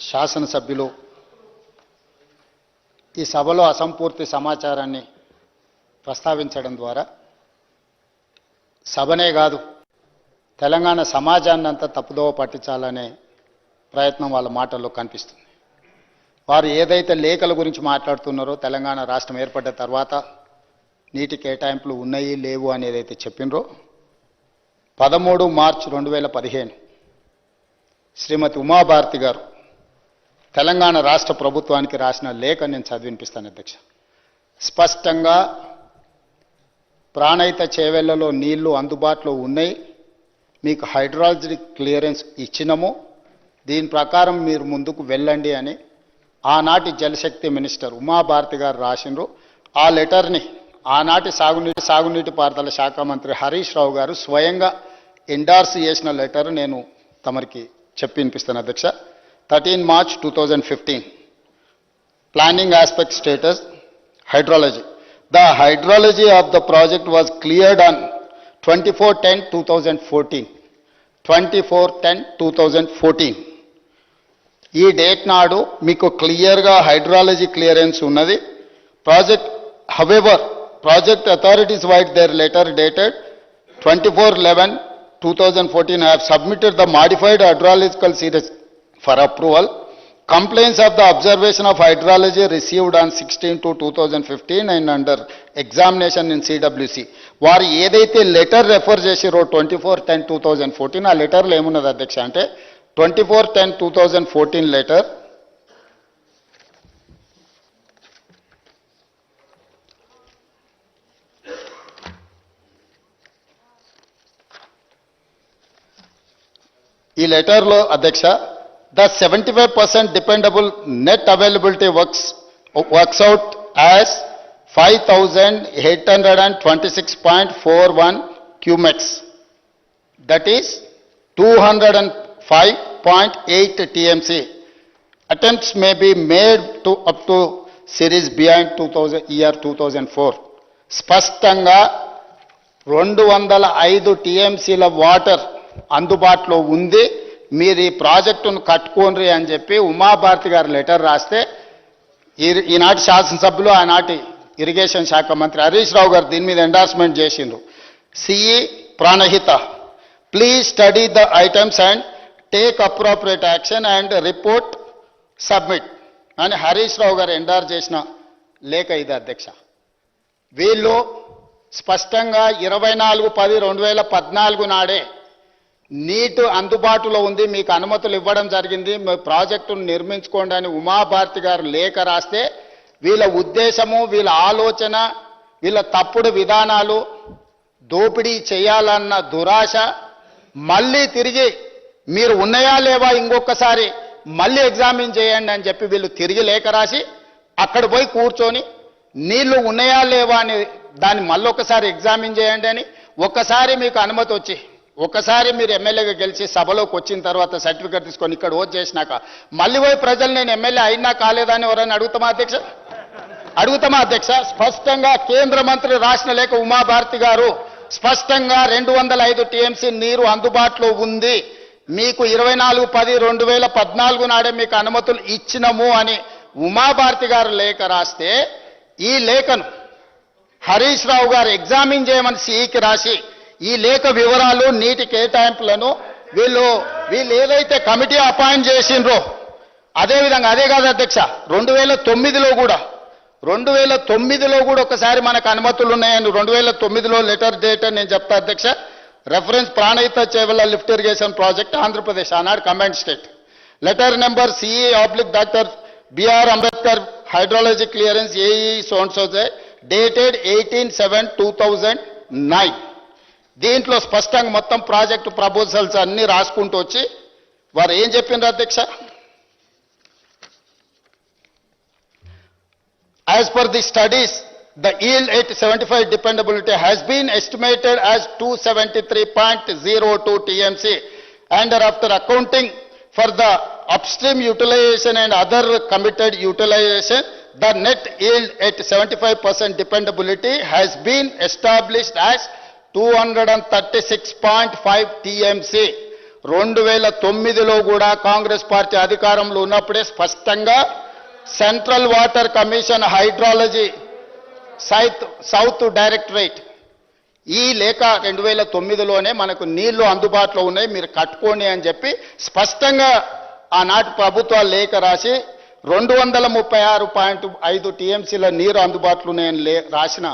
శాసనసభ్యులు ఈ సభలో అసంపూర్తి సమాచారాన్ని ప్రస్తావించడం ద్వారా సభనే కాదు తెలంగాణ సమాజాన్ని అంతా తప్పుదోవ పట్టించాలనే ప్రయత్నం వాళ్ళ మాటల్లో కనిపిస్తుంది. వారు ఏదైతే లేఖల గురించి మాట్లాడుతున్నారో తెలంగాణ రాష్ట్రం ఏర్పడ్డ తర్వాత నీటి కేటాయింపులు ఉన్నాయి లేవు అనేదైతే అయితే చెప్పినరో పదమూడు మార్చ్ రెండు వేల పదిహేను శ్రీమతి ఉమాభారతి గారు తెలంగాణ రాష్ట్ర ప్రభుత్వానికి రాసిన లేఖ నేను చదివినిపిస్తాను అధ్యక్ష. స్పష్టంగా ప్రాణైత చేవెళ్ళలో నీళ్ళు అందుబాటులో ఉన్నాయి. మీకు హైడ్రాలజీ క్లియరెన్స్ ఇచ్చినము. దీని ప్రకారం మీరు ముందుకు వెళ్ళండి అని ఆనాటి జలశక్తి మినిస్టర్ ఉమాభారతి గారు రాసినారు ఆ లెటర్ని ఆనాటి సాగునీటి సాగునీటి పారుదల శాఖ మంత్రి హరీష్ రావు గారు స్వయంగా ఎండార్స్ చేసిన లెటర్ నేను తమరికి చెప్పి వినిపిస్తాను అధ్యక్ష. Thirteen March two thousand fifteen planning aspect status hydrology the hydrology of the project was cleared on twenty four ten two thousand fourteen twenty four ten two thousand fourteen ఈ date నాడు మీకు క్లియర్గా hydrology clearance ఉన్నది. Project however project authorities vide their letter dated twenty four eleven two thousand fourteen have submitted the modified hydrological series for approval complaints of the observation of hydrology received on sixteen two two thousand fifteen and under examination in CWC వారు ఏదైతే letter refer చేసిరో twenty four ten two thousand fourteen ఆ లెటర్లో ఏమున్నది అధ్యక్ష అంటే twenty four ten two thousand fourteen letter ఈ లెటర్లో అధ్యక్ష the seventy five percent dependable net availability works works out as five thousand eight hundred and twenty six point four one cumecs that is two hundred and five point eight TMC attempts may be made to up to series behind 2000 year 2004 స్పష్టంగా రెండు వందల ఐదు టీఎంసీల water అందుబాటులో ఉంది. మీరు ఈ ప్రాజెక్టును కట్టుకోండి అని చెప్పి ఉమాభారతి గారు లెటర్ రాస్తే ఈ- ఈనాటి శాసనసభ్యులు ఆనాటి ఇరిగేషన్ శాఖ మంత్రి హరీష్ రావు గారు దీని మీద ఎండార్స్మెంట్ చేసిండ్రు. CE Pranahita please study the items and take appropriate action and report submit అని హరీష్ రావు గారు ఎండార్ చేసిన లేఖ ఇది అధ్యక్ష. వీళ్ళు స్పష్టంగా ఇరవై నాలుగు పది రెండు వేల పద్నాలుగు నాడే నీటు అందుబాటులో ఉంది మీకు అనుమతులు ఇవ్వడం జరిగింది మీ ప్రాజెక్టును నిర్మించుకోండి అని ఉమాభారతి గారు లేఖ రాస్తే వీళ్ళ ఉద్దేశము వీళ్ళ ఆలోచన వీళ్ళ తప్పుడు విధానాలు దోపిడీ చేయాలన్న దురాశ మళ్ళీ తిరిగి మీరు ఉన్నాయా లేవా ఇంకొకసారి మళ్ళీ ఎగ్జామిన్ చేయండి అని చెప్పి వీళ్ళు తిరిగి లేఖ రాసి అక్కడ పోయి కూర్చొని నీళ్ళు ఉన్నాయా లేవా అని దాన్ని మళ్ళీ ఒకసారి ఎగ్జామిన్ చేయండి అని ఒక్కసారి మీకు అనుమతి వచ్చి ఒకసారి మీరు ఎమ్మెల్యేగా గెలిచి సభలోకి వచ్చిన తర్వాత సర్టిఫికేట్ తీసుకొని ఇక్కడ ఓట్ చేసినాక మళ్ళీ పోయి ప్రజలు నేను ఎమ్మెల్యే అయినా కాలేదని ఎవరైనా అడుగుతామా అధ్యక్ష? అడుగుతామా అధ్యక్ష? స్పష్టంగా కేంద్ర మంత్రి రాసిన లేఖ ఉమాభారతి గారు స్పష్టంగా రెండు వందల ఐదు టీఎంసీ నీరు అందుబాటులో ఉంది. మీకు ఇరవై నాలుగు పది రెండు వేల పద్నాలుగు నాడే మీకు అనుమతులు ఇచ్చినము అని ఉమాభారతి గారు లేఖ రాస్తే ఈ లేఖను హరీష్ రావు గారు ఎగ్జామిన్ చేయమని సిఈకి రాసి ఈ లేఖ వివరాలు నీటి కేటాయింపులను వీళ్ళు వీళ్ళు ఏదైతే కమిటీ అపాయింట్ చేసిండ్రో అదేవిధంగా అదే కాదు అధ్యక్ష రెండు వేల తొమ్మిదిలో కూడా రెండు వేల తొమ్మిదిలో కూడా ఒకసారి మనకు అనుమతులు ఉన్నాయని రెండు వేల తొమ్మిదిలో లెటర్ డేట్ అని నేను చెప్తా అధ్యక్ష reference Pranahita Chevella lift irrigation project Andhra Pradesh ఆనాడు command state letter number CE oblique doctor BR Ambedkar hydrology clearance AE సోన్సోజే dated eighteen seven two thousand nine దీంట్లో స్పష్టంగా మొత్తం ప్రాజెక్టు ప్రపోజల్స్ అన్ని రాసుకుంటూ వచ్చి వారు ఏం చెప్పినారు అధ్యక్ష? As per the studies the yield at seventy five dependability has been estimated as two seventy three point zero two TMC and after accounting for the upstream utilisation and other committed utilisation the net yield at seventy five percent dependability has been established as 236.5 TMC. రెండు వేల తొమ్మిదిలో కూడా Congress party అధికారంలో ఉన్నప్పుడే స్పష్టంగా central water commission hydrology south south directorate ఈ లేఖ రెండు వేల తొమ్మిదిలోనే మనకు నీళ్ళు అందుబాటులో ఉన్నాయి మీరు కట్టుకోండి అని చెప్పి స్పష్టంగా ఆనాటి ప్రభుత్వాలు లేఖ రాసి రెండు వందల ముప్పై ఆరు పాయింట్ ఐదు టీఎంసీల నీరు అందుబాటులో ఉన్నాయని లే రాసిన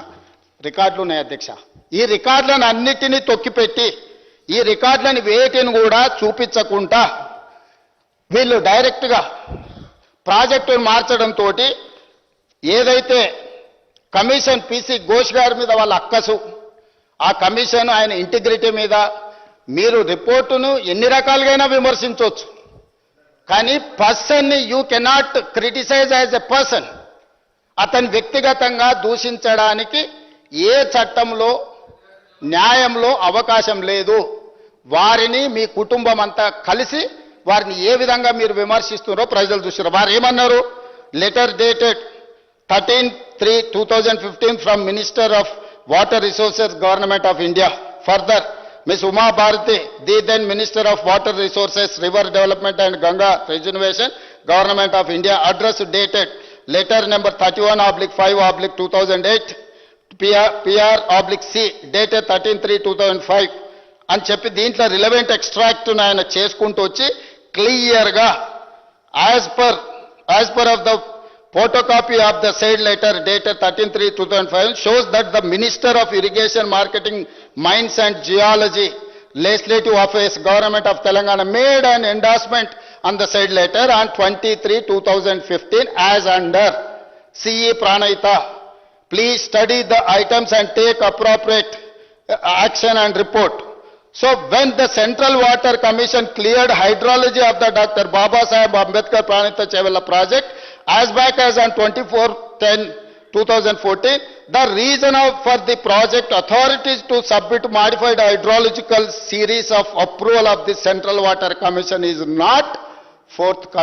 రికార్డులు ఉన్నాయి అధ్యక్ష. ఈ రికార్డులను అన్నిటినీ తొక్కిపెట్టి ఈ రికార్డులను వేటిని కూడా చూపించకుండా వీళ్ళు డైరెక్ట్గా ప్రాజెక్టును మార్చడంతో ఏదైతే కమిషన్ పిసి ఘోష్ గారి మీద వాళ్ళ అక్కసు ఆ కమిషన్ ఆయన ఇంటిగ్రిటీ మీద మీరు రిపోర్టును ఎన్ని రకాలుగైనా విమర్శించవచ్చు కానీ పర్సన్ని you cannot criticise as a person. అతను వ్యక్తిగతంగా దూషించడానికి ఏ చట్టంలో న్యాయంలో అవకాశం లేదు. వారిని మీ కుటుంబం అంతా కలిసి వారిని ఏ విధంగా మీరు విమర్శిస్తున్నారో ప్రజలు చూసారు వారు ఏమన్నారు? Letter dated thirteen three two thousand fifteen from minister of water resources government of India further Miss Uma Bharati the then minister of water resources river development and Ganga reservation government of India address dated letter number thirty one oblique five oblique two thousand eight PR oblique C date thirteen three two thousand five అని చెప్పి దీంట్లో relevant extract ఆయన చేసుకుంటూ వచ్చి క్లియర్గా as per as per of the photo copy of the side letter dated thirteen three two thousand five shows that the minister of irrigation marketing mines and geology legislative office government of Telangana made and endorsement on the side letter on twenty three two thousand fifteen as under CE Pranahita Please study the items and take appropriate uh, action and report. So when the Central Water Commission cleared hydrology of the Dr. Baba Saheb Ambedkar Pranita Chevella project as back as on 24/10/2014, the reason of- for the project authorities to submit modified hydrological series of approval of the Central Water Commission is not forthcoming.